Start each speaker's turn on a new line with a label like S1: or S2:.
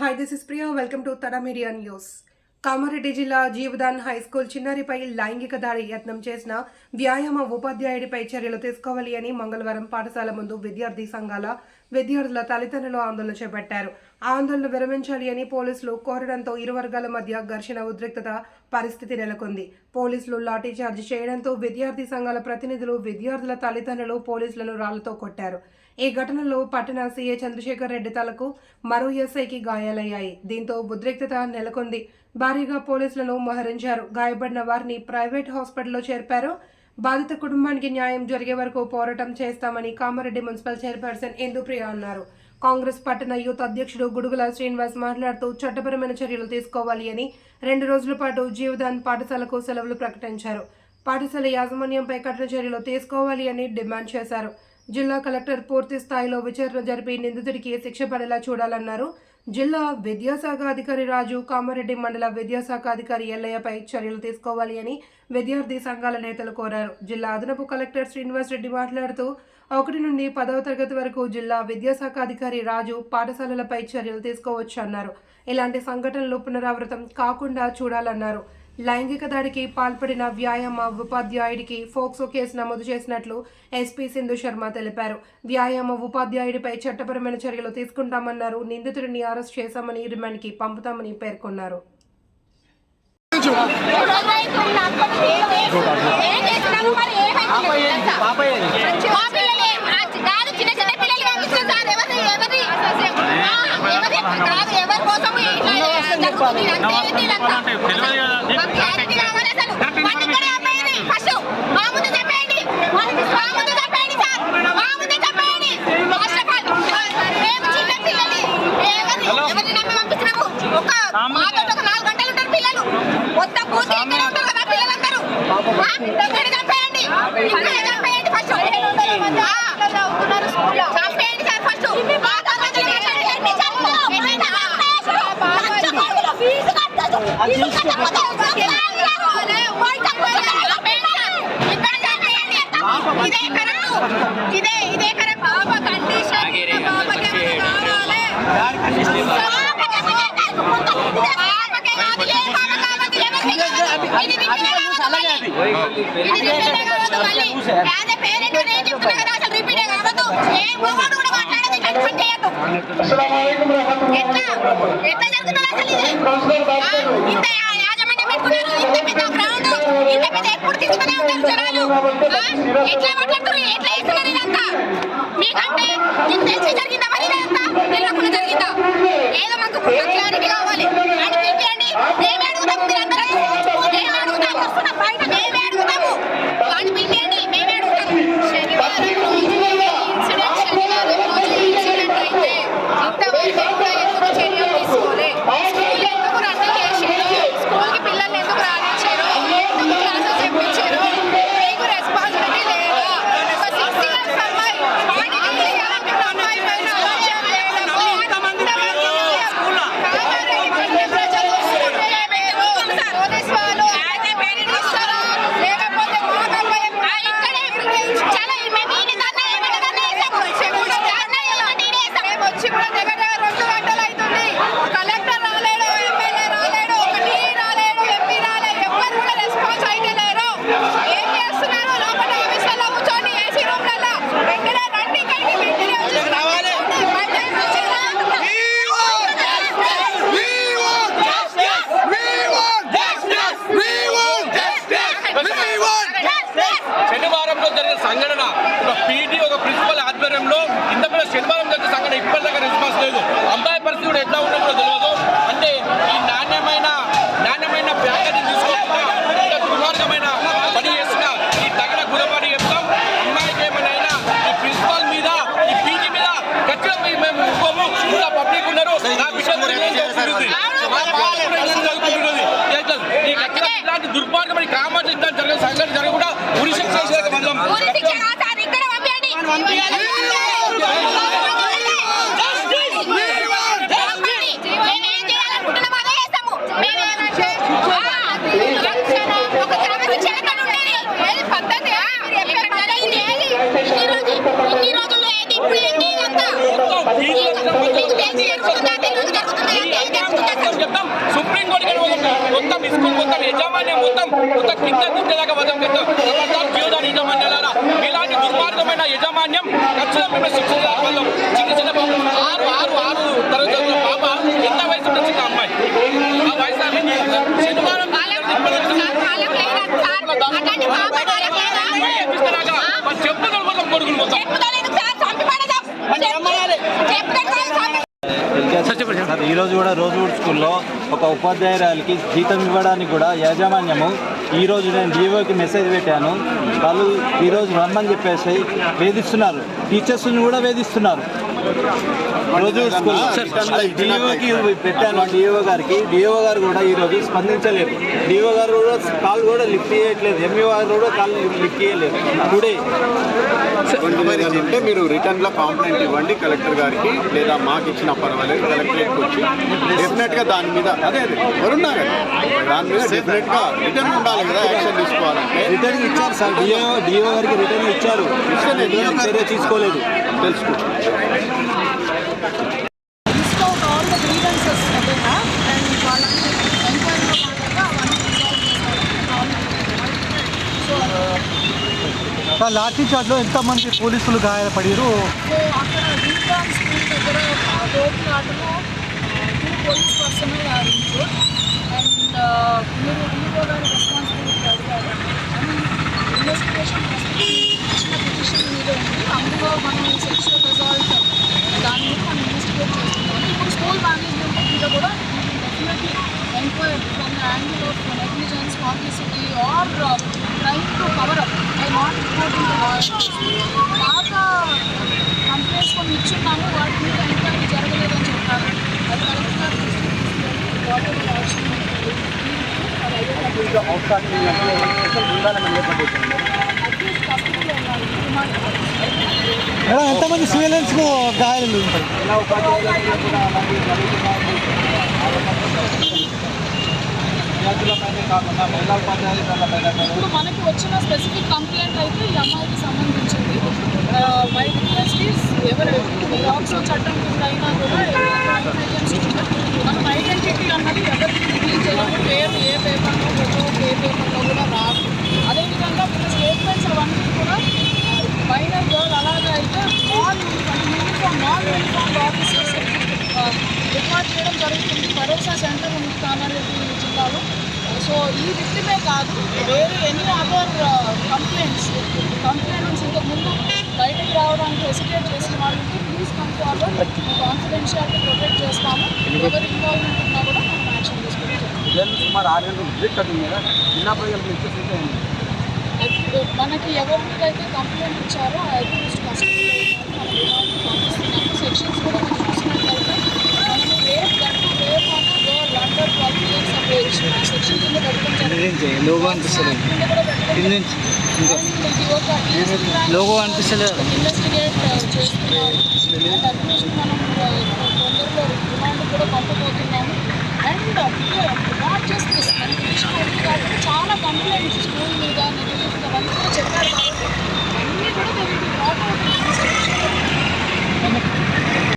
S1: Hi this is Priya welcome to Tada media news Kamareddy జిల్లా Jeevadan high school చిన్నారిపై లైంగిక దాడి యత్నం చేసిన వ్యాయామ ఉపాధ్యాయుడిపై చర్యలు తీసుకోవాలి అని మంగళవారం పాఠశాల ముందు విద్యార్థి సంఘాల విద్యార్థుల తల్లిదండ్రులు ఆందోళన చేపట్టారు. ఆందోళన విరమించాలి అని పోలీసులు కోరడంతో ఇరు వర్గాల మధ్య ఘర్షణ ఉద్రిక్తత పరిస్థితి నెలకొంది. పోలీసులు లాఠీ చార్జ్ చేయడంతో విద్యార్థి సంఘాల ప్రతినిధులు విద్యార్థుల తల్లిదండ్రులు పోలీసులను రాళ్ళతో కొట్టారు. ఈ ఘటనలో పట్టణ సీఏ చంద్రశేఖర్ రెడ్డి తలకు మరో ఎస్ఐకి గాయాలయ్యాయి. దీంతో ఉద్రిక్తత నెలకొంది. భారీగా పోలీసులను మోహరించారు. గాయపడిన వారిని ప్రైవేట్ హాస్పిటల్లో చేర్పారు. బాధిత కుటుంబానికి న్యాయం జరిగే వరకు పోరాటం చేస్తామని కామారెడ్డి మున్సిపల్ చైర్పర్సన్ ఇందుప్రియ అన్నారు. కాంగ్రెస్ పట్టణ యూత్ అధ్యక్షుడు గుడుగుల శ్రీనివాస్ మాట్లాడుతూ చట్టపరమైన చర్యలు తీసుకోవాలి అని రెండు రోజుల పాటు జీవదాన్ పాఠశాలకు సెలవులు ప్రకటించారు. పాఠశాల యాజమాన్యంపై కఠిన చర్యలు తీసుకోవాలి అని డిమాండ్ చేశారు. జిల్లా కలెక్టర్ పూర్తి స్థాయిలో విచారణ జరిపి నిందితుడికి శిక్ష పడేలా చూడాలన్నారు. జిల్లా విద్యాశాఖ అధికారి రాజు కామారెడ్డి మండల విద్యాశాఖ అధికారి ఎల్లయ్యపై చర్యలు తీసుకోవాలి అని విద్యార్థి సంఘాల నేతలు కోరారు. జిల్లా అదనపు కలెక్టర్ శ్రీనివాస్ రెడ్డి మాట్లాడుతూ ఒకటి నుండి పదవ తరగతి వరకు జిల్లా విద్యాశాఖ అధికారి రాజు పాఠశాలలపై చర్యలు తీసుకోవచ్చన్నారు ఇలాంటి సంఘటనలు పునరావృతం కాకుండా చూడాలన్నారు. లైంగిక దాడికి పాల్పడిన వ్యాయామ ఉపాధ్యాయుడికి ఫోక్సో కేసు నమోదు చేసినట్లు ఎస్పీ సింధు శర్మ తెలిపారు వ్యాయామ ఉపాధ్యాయుడిపై చట్టపరమైన చర్యలు తీసుకుంటామన్నారు నిందితుడిని అరెస్ట్ చేశామని రిమాండ్కి పంపుతామని పేర్కొన్నారు
S2: చిన్న చిన్న పిల్లలు పంపిస్తారు సార్ ఎవరి ఎవరి ఆ, ఎవరి కాదు ఎవరి కోసం ఇట్లా ఇక్కడ చంపేయండి. ఫస్ట్. చంపేయండి. ఎట్లా? మాట్లాడుతున్నారు? ఎట్లా చేస్తున్నారు ఇదంతా? మీకంటే మీకు తెలిసి జరిగిందా? మరి ఇదంతా? తెలియకుండా జరిగిందా? ఏదో మాకు క్లారిటీ కావాలి అని పిలిపియండి మేమే అడుగుతాము మీరందరూ మేమే అడుగుతాము బయట మేమే అడుగుతాము వాడిని పిలిపియండి మేమే అడుగుతాము శనివారం రోజు ఇన్సిడెంట్ శనివారం రోజు ఇన్సిడెంట్ అయితే ఇంతవరకు కూడా ఎందుకు చర్యలు తీసుకోలే స్కూల్ ఎందుకు రద్దు చేసారు స్కూల్కి పిల్లల్ని ఎందుకు రానిచ్చారు ఎందుకు క్లాసెస్ చెప్పించారు మీకు రెస్పాన్సిబిలిటీ లేదా ఒక సిక్స్ ఇయర్స్ అమ్మాయి వాడికి తెలియాలనుకున్న అమ్మాయి పైన ఆలోచన లేనప్పుడు కామారెడ్డి పట్టణ ప్రజలు పోలీస్ వాళ్ళు ఇస్తారా? లేకపోతే మాకపై ఇక్కడే చాలా మేము ఈ ధర్నా ఏమంటే ధర్నా చేస్తాము. ధర్నా ఏమంటే ఈడే చేస్తాము. మేము వచ్చి కూడా దగ్గర దగ్గర రెండు గంటలు అవుతుంది కలెక్టర్ రాలేడు ఎమ్మెల్యే రాలేడు ఒక టీ రాలేడు ఎంపీ రాలేడు ఎవ్వరు కూడా రెస్పాన్స్ అయితే లేరు ఏం చేస్తున్నారు లోపల ఆఫీసులో కూర్చొని ఏసీ రూమ్లలో వెంటనే రండి ఇక్కడికి వెంటనే వచ్చి
S3: రావాలి.
S2: బయట నుంచి రాకుండా.
S3: శనివారంలో జరిగిన సంఘటన ఒక పీటీ ఒక ప్రిన్సిపల్ ఆధ్వర్యంలో ఇంతకుముందు శనివారం జరిగిన సంఘటన ఇప్పటిదాకా రెస్పాన్స్ లేదు అమ్మాయి పరిస్థితి కూడా ఎట్లా కూడా తెలియదు అంటే ఈ నాణ్యమైన నాణ్యమైన ప్యాకేజీ తీసుకోకుండా దుర్మార్గమైన పని చేసిన ఈ తగిన గుణపడి చెప్తాం. అమ్మాయికి ఏమైనా ఈ ప్రిన్సిపాల్ మీద ఈ పీటీ మీద ఖచ్చితంగా మేము ఒప్పుకోము ఇంకా పబ్లిక్ ఉన్నారు. నా విషయం ఇలాంటి దుర్మార్గమైన ఇట్లాంటి జరిగిన సంఘటన జరగకుండా ఉరి శిక్ష చేసేది మందం
S2: ఊరి శిక్ష కాదు సార్, ఇక్కడ పంపించండి. పంపండి. మేమేం చేయాలనుకుంటున్నామో అదే చేస్తాము. మేమేమంటే, ఆ, రక్షణ, ఒక క్రమశిక్షణ ఎక్కడ ఉండేది? ఏది పద్ధతి? ఆ, ఇక్కడ జరిగింది ఏది? ఇన్ని రోజులు- ఇన్ని రోజుల్లో ఏది? ఇప్పుడు ఏంటి ఇదంతా? మీకు మీకు తెలిసి జరుగుతుందా? తెలియక జరుగుతుందా? ఏంటి?
S3: గుండె గుండెలాగా వదం ఖబర్దార్ జీవితాన్ని యజమాన్యాలారా ఇలాంటి దుర్మార్గమైన యజమాన్యం ఖచ్చితంగా మేము శిక్షించాలి వాళ్ళు. చిన్న చిన్న పాప ఆరు ఆరు ఆరు తరగతుల పాప ఎంత వయసు చిన్న అమ్మాయి. ఆ వయసు శనివారం చెప్పుదల మొత్తం కొడుకులు మొత్తం
S2: చెప్పుదల ఎందుకు సార్ చంపి పడదాం చెప్పుదల కాదు చంపి
S4: సార్ ఈరోజు కూడా రోజువుడ్ స్కూల్లో ఒక ఉపాధ్యాయురాలికి జీతం ఇవ్వడానికి కూడా యాజమాన్యము ఈరోజు నేను డిఓకి మెసేజ్ పెట్టాను. వాళ్ళు ఈరోజు రమ్మని చెప్పేసి వేధిస్తున్నారు. టీచర్స్ని కూడా వేధిస్తున్నారు. రోజు స్కూల్ డిఓకి పెట్టాను డిఓ గారికి. డిఓ గారు కూడా ఈరోజు స్పందించలేదు. డిఓ గారు కూడా కాల్ కూడా లిఫ్ట్ చేయట్లేదు. ఎంఈఓ గారు కూడా కాల్ లిఫ్ట్ చేయలేదు. టుడే
S5: మరి అంటే మీరు రిటర్న్లో కాంప్లైంట్ ఇవ్వండి కలెక్టర్ గారికి లేదా మాకు ఇచ్చిన పర్వాలేదు కలెక్టరేట్ వచ్చి డెఫినెట్గా దాని మీద అదే అదే ఎవరున్నా కదా. దాని మీద డెఫినెట్గా రిటర్న్ ఉండాలి కదా యాక్షన్ తీసుకోవాలంటే.
S4: రిటర్న్ ఇచ్చారు సార్ డిఓ డిఓ గారికి రిటర్న్ ఇచ్చారు. చర్య తీసుకోలేదు.
S5: తెలుసుకో.
S4: లాఠీ చార్జ్లో ఎంతమంది పోలీసులు గాయపడారు?
S6: అక్కడ స్కూల్ దగ్గర రోడ్డు ఆటలో two police personnel are injured and మీరు ఈఓ గారి రెస్పాన్సిబిలిటీ అడిగారు ఇన్వెస్టిగేషన్ ఇచ్చిన పిటిషన్ మీద ఉంది అందులో మనం సెక్షువల్ రిజల్ట్ దాని మీద మనం ఇన్వెస్టిగేట్ చేస్తున్నాం ఇప్పుడు స్కూల్ మేనేజ్మెంట్ మీద కూడా definitely enquiry from the angle of are trying to cover up I not reporting పాత కంప్లైంట్స్ కొన్ని ఇచ్చున్నాము. వాటి మీద ఎంక్వైరీ జరగలేదని చెప్పారు. అది కలెక్టర్ గారు దృష్టికి తీసుకెళ్ళి వాట్ ఎవర్ యాక్షన్ అట్లీస్ట్ కస్టడీలో ఉన్నారు రిమాండ్
S4: మేడం ఎంతమంది సివిలియన్స్కు గాయాలు ఉంటాయి
S6: ఇప్పుడు మనకి వచ్చిన స్పెసిఫిక్ కంప్లైంట్ అయితే ఈ అమ్మాయికి సంబంధించింది. మై రిక్వెస్ట్ ఈస్ ఎవరు డాగ్స్ చట్టం కింద అయినా కూడా మనం ఐడెంటిటీ అన్నది ఎవరికి రిలీజ్ చేయాలి పేరు ఏ పేపర్లో ఫోటో ఏ పేపర్లో కూడా రాదు. అదేవిధంగా మన స్టేట్మెంట్స్ అవన్నీ కూడా మైనర్ గర్ల్ అలాగే అయితే non uniform non uniform officers record చేయడం జరుగుతుంది. భరోసా సెంటర్ ఉంది కామారెడ్డి జిల్లాలో సో ఈ విక్టిమే కాదు వేరే ఎనీ అదర్ కంప్లైంట్స్ కంప్లైంట్స్ ఇంతకు ముందు బయటకు రావడానికి హెసిటేట్ చేసిన వాళ్ళకి please come forward confidentiality protect చేస్తాము. ఎవరు ఇన్వాల్వ్మెంట్ ఉన్నా కూడా మనం యాక్షన్ తీసుకుంటాం
S4: సుమారు ఆరు గంటలు బ్రేక్ కట్టింది కదా జిల్లా ఇచ్చేసి
S6: మనకి ఎవరి మీద అయితే కంప్లైంట్ ఇచ్చారో అక్యూస్డ్ కస్టడీలో ఉన్నారు మనం రిమాండ్కి పంపిస్తున్నాము సెక్షన్స్ కూడా మనం చూసినట్లయితే మనము రేప్ గట్టు రేప్ అన్న girl under twelve years of age section కింద పెట్టడం జరిగింది
S4: లోగో అనిపిస్తలేదు
S6: కింద కూడా పెట్టడం జరిగింది. And ఇది ఒక ESP
S4: logo అనిపిస్తలేదు
S6: investigate and admission and not just this మనకి విషయం కాకుండా చాలా కంప్లైంట్స్ స్కూల్ మీద నెగిటివ్ అవన్నీ కూడా చెప్పారు అన్నీ కూడా